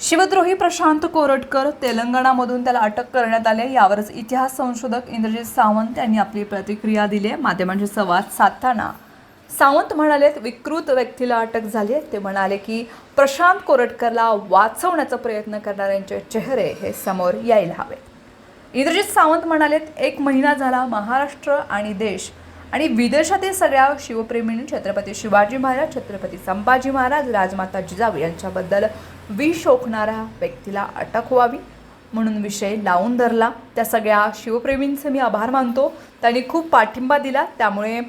शिवद्रोही प्रशांत कोरटकर तेलंगणामधून त्याला अटक करण्यात आले यावरच इतिहास संशोधक इंद्रजित सावंत यांनी आपली प्रतिक्रिया दिली आहे. माध्यमांशी संवाद साधताना सावंत म्हणाले विकृत व्यक्तीला अटक झाली आहे. ते म्हणाले की प्रशांत कोरटकरला वाचवण्याचा प्रयत्न करणाऱ्यांचे चेहरे हे समोर यायला हवे इंद्रजित सावंत म्हणालेत एक महिना झाला महाराष्ट्र आणि देश आणि विदेशातील सगळ्या शिवप्रेमींनी छत्रपती शिवाजी महाराज छत्रपती संभाजी महाराज राजमाता जिजाऊ यांच्याबद्दल विष ओकणाऱ्या व्यक्तीला अटक व्हावी म्हणून विषय लावून धरला. त्या सगळ्या शिवप्रेमींचे मी आभार मानतो. त्यांनी खूप पाठिंबा दिला. त्यामुळे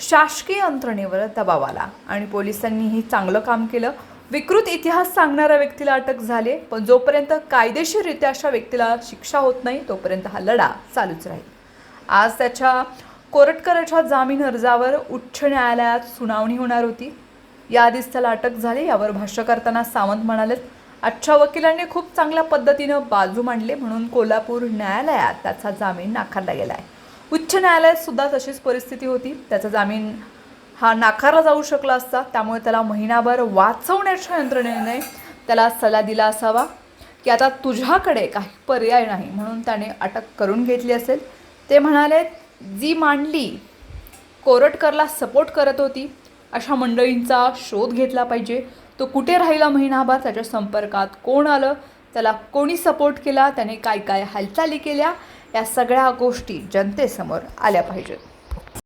शासकीय यंत्रणेवर दबाव आला आणि पोलिसांनीही चांगलं काम केलं. विकृत इतिहास सांगणाऱ्या व्यक्तीला अटक झाली पण जोपर्यंत कायदेशीररित्या अशा व्यक्तीला शिक्षा होत नाही तोपर्यंत हा लढा चालूच राहील. आज त्याच्या कोरटकरच्या जामीन अर्जावर उच्च न्यायालयात सुनावणी होणार होती. याआधीच त्याला अटक झाली यावर भाष्य करताना सावंत म्हणाले आजच्या वकिलांनी खूप चांगल्या पद्धतीनं बाजू मांडली म्हणून कोल्हापूर न्यायालयात त्याचा जामीन नाकारला गेला आहे उच्च न्यायालयात सुद्धा तशीच परिस्थिती होती. त्याचा जामीन हा नाकारला जाऊ शकला असता त्यामुळे त्याला महिनाभर वाचवण्याच्या यंत्रणेने त्याला सल्ला दिला असावा की आता तुझ्याकडे काही पर्याय नाही म्हणून त्याने अटक करून घेतली असेल. ते म्हणाले जी मांडली कोरटकरला सपोर्ट करत होती अशा मंडळींचा शोध घेतला पाहिजे. तो कुठे राहिला महिनाभर? त्याच्या संपर्कात कोण आलं? त्याला कोणी सपोर्ट केला? त्याने काय काय हालचाली केल्या? या सगळ्या गोष्टी जनतेसमोर आल्या पाहिजेत.